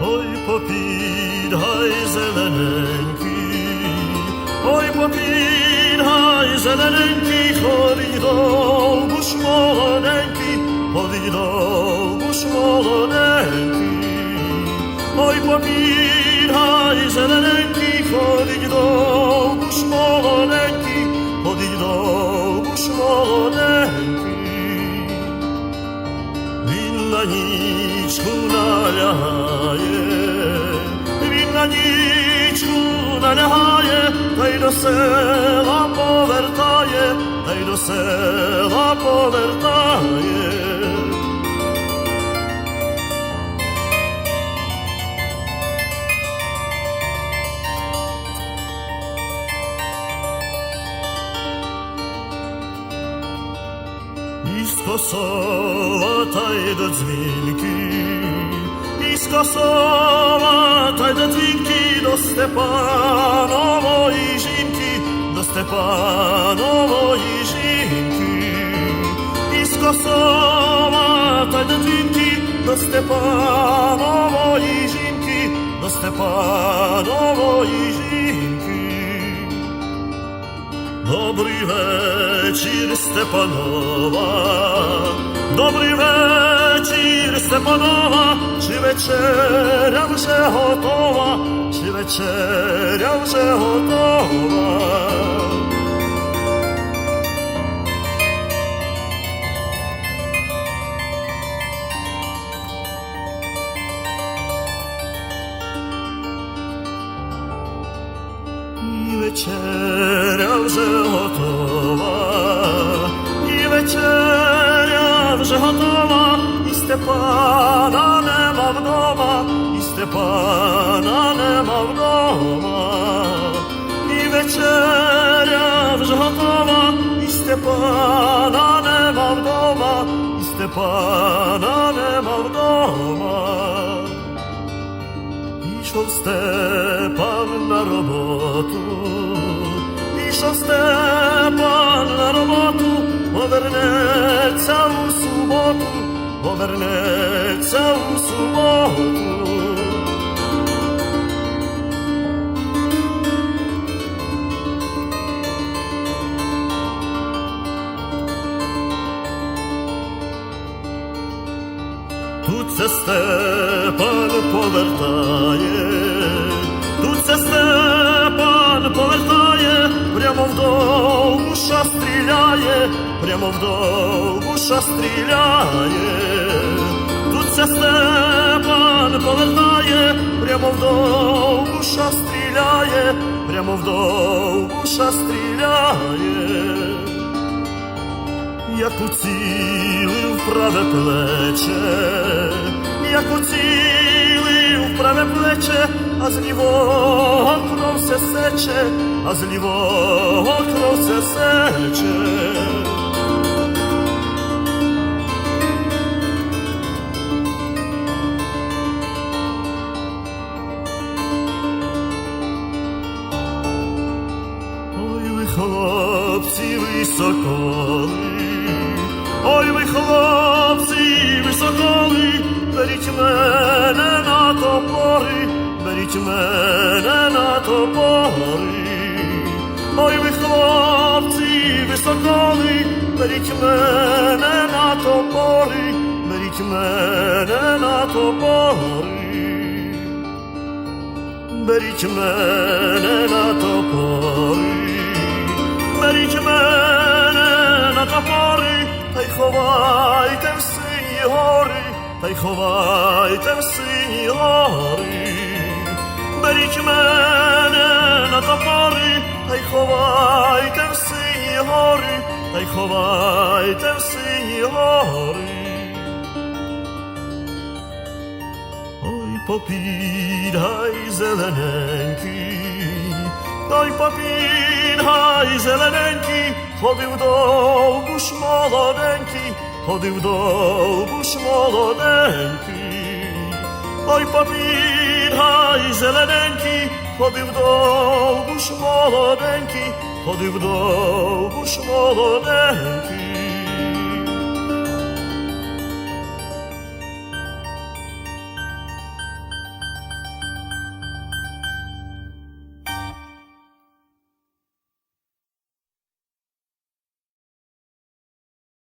Ой, попідгай зелененький, ой, попідгай зелененький, ходи довбуш молоденький, ходи довбуш молоденький, ой, попідгай на нічку налягає, він на нічку налягає, та й до села повертає, та й до села повертає. І скосова та й до дзвінки, і скосова та й до дзвінки, до Степанової жінки, до Степанової жінки, і скосова та й до дзвінки, до Степанової жінки, до Степанової Добрий вечір, Степанова, добрий вечір, Степанова, чи вечеря вже готова, чи вечеря вже готова. І вечеря вже готова, і вечеря вже готова, і Степана нема вдома, і Степана нема вдома, і вечеря вже готова, і Степана нема вдома, і Степана нема вдома. Ішов Степан на роботу, ішов Степан на роботу, повернеться у суботу, повернеться у суботу. Тут це Степан повертає, тут це Степан прямо в довбуша стріляє, тут ця Степан повертає, прямо в довбуша стріляє, прямо в довбуша стріляє як уцілив праве плече, як уцілив праве плече, а з лівого кров все сече, а з лівого кров все сече. Хлопці, ви беріть мене на топори, беріть мене на топори. Ой, ви хлопці, ви соколи, беріть мене на топори, беріть мене на топори. Беріть мене на топори, беріть мене на топори, та й ховайте в сині гори, та й ховайте в сині гори. Беріть мене на топори, та й ховайте в сині гори, та й ховайте в сині гори. Ой, попід гай зелененький, той попід гай зелененький, ходив довбуш молоденький, ходив довбуш молоденький. Ой, попід зелененький, ходив довбуш молоденький, ходив довбуш молоденький.